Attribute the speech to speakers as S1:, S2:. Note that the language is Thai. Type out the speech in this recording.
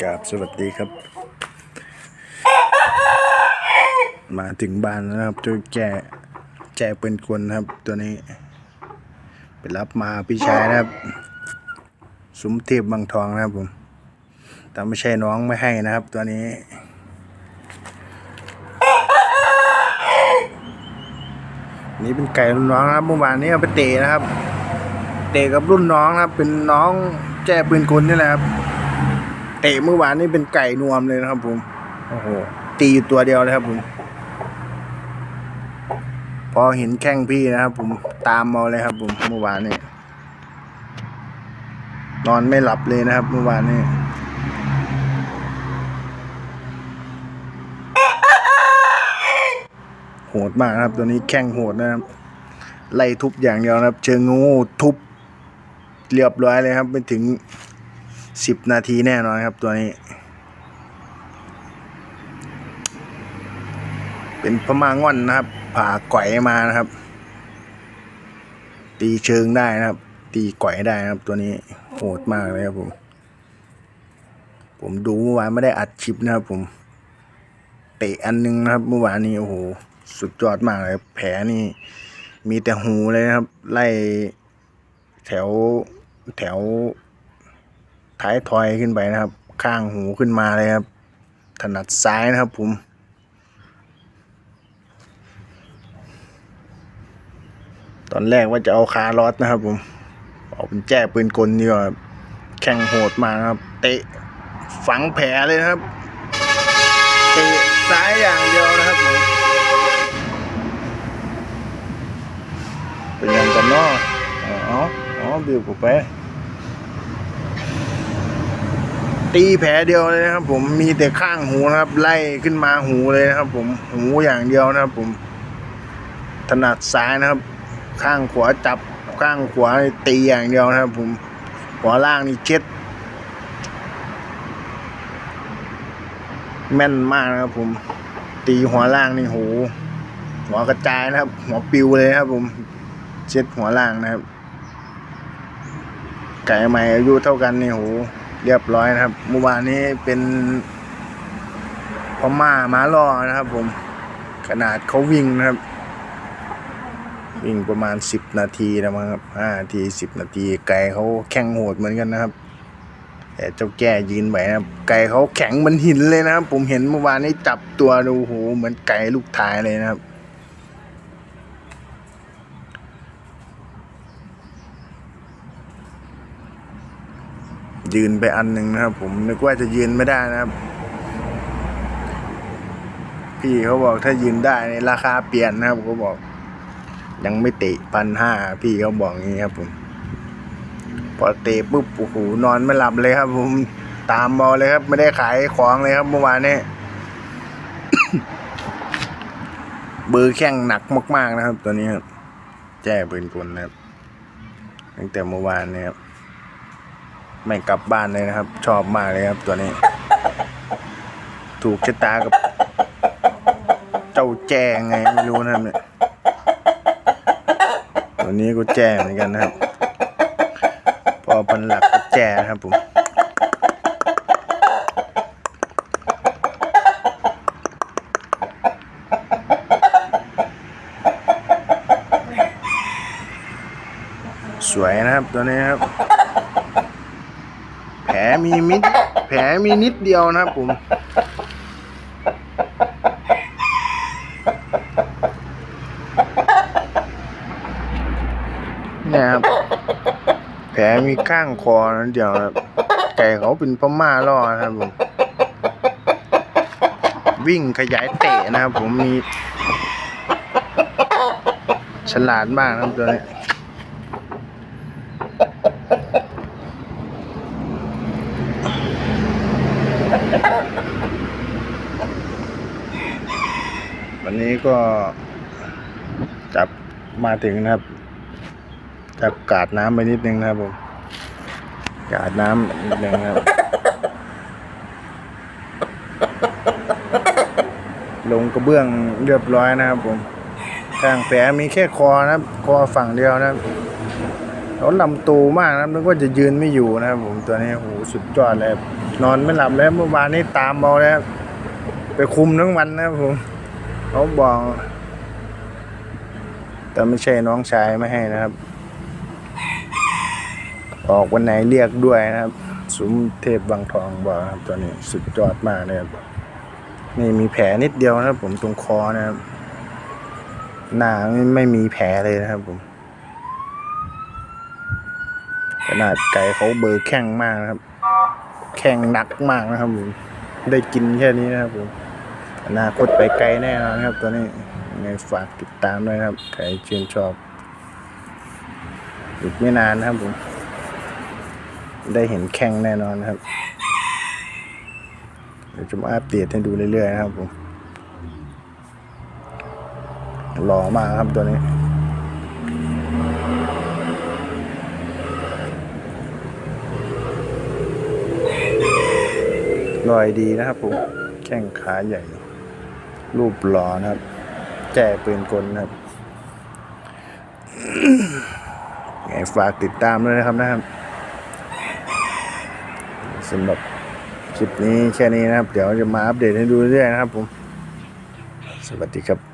S1: กราบสวัสดีครับ มาถึงบ้านแล้วนะครับเจ้าแก่แก่เป็นคนนะครับ ตัวนี้ ไปรับมาพี่ชายนะครับสุมเทพบางทองนะครับผมแต่ไม่ใช่น้องไม่ให้นะครับ ตัวนี้นี่เป็นไก่รุ่นน้องนะครับเมื่อวานนี้เอาไปเตะนะครับ เตะกับรุ่นน้องนะครับ เป็นน้องแจ้ปืนกลนี่แหละครับ เตะเมื่อวานนี่เป็นไก่นวมเลยนะครับ ผมโอ้โหตีอยู่ตัวเดียวเลยครับ ผม พอเห็นแข้งพี่นะครับ ผมตามมาเลยครับ ผมเมื่อวานนี่นอนไม่หลับเลยนะครับ เมื่อวานนี้โหดมากครับ ตัวนี้แข้งโหดนะครับ ไล่ทุบอย่างเดียวนะครับ เชิงงูทุบเรียบร้อยเลยครับไม่ถึง สิบนาทีแน่นอนครับตัวนี้ เป็นพม่าง่อนนะครับ ผ่าก่อยมานะครับ ตีเชิงได้นะครับ ตีก่อยได้นะครับ ตัวนี้โหดมากเลยครับผม ผมดูเมื่อวานไม่ได้อัดคลิปนะครับ ผม เตะอันนึงนะครับ เมื่อวานนี้โอ้โหสุดยอดมากเลยแผลนี่ มีแต่หูเลยนะครับ ไล่แถวแถว ท้ายทอยขึ้นไปนะครับ ข้างหูขึ้นมาเลยครับ ถนัดซ้ายนะครับผมตอนแรกว่าจะเอาคาร์ลอสนะครับผมเอาเป็นแจ้ปืนกลดีกว่าแข่งโหดมากครับ เตะฝังแผลเลยนะครับ เตะซ้ายอย่างเดียวนะครับผมเป็นยังกันเนาะอ๋ออ๋อบิวกูไป ตีแผลเดียวเลยนะครับ ผมมีแต่ข้างหูนะครับ ไล่ขึ้นมาหูเลยนะครับ ผมหูอย่างเดียวนะครับ ผมถนัดซ้ายนะครับ ข้างขวาจับข้างขวาตีอย่างเดียวนะครับ ผมหัวล่างนี่เช็ดแม่นมากนะครับ ผม ตีหัวล่างนี่โหหัวกระจายนะครับ หัวปิวเลยครับ ผม เช็ดหัวล่างนะครับ ไก่ใหม่อายุเท่ากันนี่โห เรียบร้อยนะครับเมื่อวานนี้เป็นพม่าม้าล่อนะครับ ผมขนาดเขาวิ่งนะครับ วิ่งประมาณสิบนาทีนะมั้งครับห้าทีสิบนาที ไก่เขาแข่งโหดเหมือนกันนะครับ แต่เจ้าแก่ยืนไหวนะครับ ไก่เขาแข็งเหมือนหินเลยนะครับ ผมเห็นเมื่อวานนี้จับตัวดูโหเหมือนไก่ลูกทายเลยนะครับ ยืนไปอันหนึ่งนะครับ ผมนึกว่าจะยืนไม่ได้นะครับ พี่เขาบอกถ้ายืนได้ในราคาเปลี่ยนนะครับเขาบอก ยังไม่เตะพันห้าพี่เขาบอกงี้ครับ ผม พอเตะปุ๊บโอ้โหนอนไม่หลับเลยครับ ผมตามบอลเลยครับ ไม่ได้ขายของเลยครับเมื่อวานนี้เบอร์แข้งหนักมาก ๆ นะครับ ตัวนี้ครับ แจ้ปืนกลนะครับตั้งแต่เมื่อวานนี่ยครับ ไม่กลับบ้านเลยนะครับ ชอบมากเลยครับตัวนี้ ถูกชะตากับ เจ้าแจงไงไม่รู้นะครับเนี่ยตัวนี้ก็แจ้เหมือนกันนะครับ พอพันหลักก็แจ้นะครับผมสวยนะครับตัวนี้ครับ มีมิด แผลมีนิดเดียวนะครับผม เนี่ยครับ แผลมีข้างคอนั่นเดียวครับไก่เขาเป็นพม่าล่อนะครับผม วิ่งขยายเตะนะครับผมมี ฉลาดมากนะครับตัวนี้ วันนี้ก็จับมาถึงนะครับ จับกาดน้ำไปนิดนึงนะครับผม กาดน้ำนิดนึงนะครับ ลงกระเบื้องเรียบร้อยนะครับผมข้างแผลมีแค่คอนะครับ คอฝั่งเดียวนะครับเขาลำตูมากนะนึกว่าจะยืนไม่อยู่นะครับผมตัวนี้โหสุดยอดเลยนอนไม่หลับแล้วเมื่อวานนี้ตามเอาแล้วไปคุมทั้งวันนะครับผม เขาบอก แต่ไม่ใช่น้องชายไม่ให้นะครับ ออกวันไหนเรียกด้วยนะครับสุมเทพวังทองบอกครับตัวนี้สุดยอดมากเลยครับนี่มีแผลนิดเดียวนะครับ ผมตรงคอนะครับ หน้าไม่ไม่มีแผลเลยนะครับผมขนาดไก่เขาเบอร์แข้งมากนะครับ แข้งหนักมากนะครับผมได้กินแค่นี้นะครับผม อนาคตไปไกลแน่นอนครับตัวนี้ไงฝากติดตามด้วยครับใครชื่นชอบอีกไม่นานนะครับผม ได้เห็นแข้งแน่นอนครับเดี๋ยวจะมาอัปเดตให้ดูเรื่อยๆนะครับผมหล่อมากครับตัวนี้ลอยดีนะครับผม แข้งขาใหญ่ รูปหล่อนะครับ แจ่ปืนกลนะครับไงฝากติดตามด้วยนะครับนะครับสำหรับคลิปนี้แค่นี้นะครับ เดี๋ยวจะมาอัปเดตให้ดูเรื่อยนะครับผม สวัสดีครับ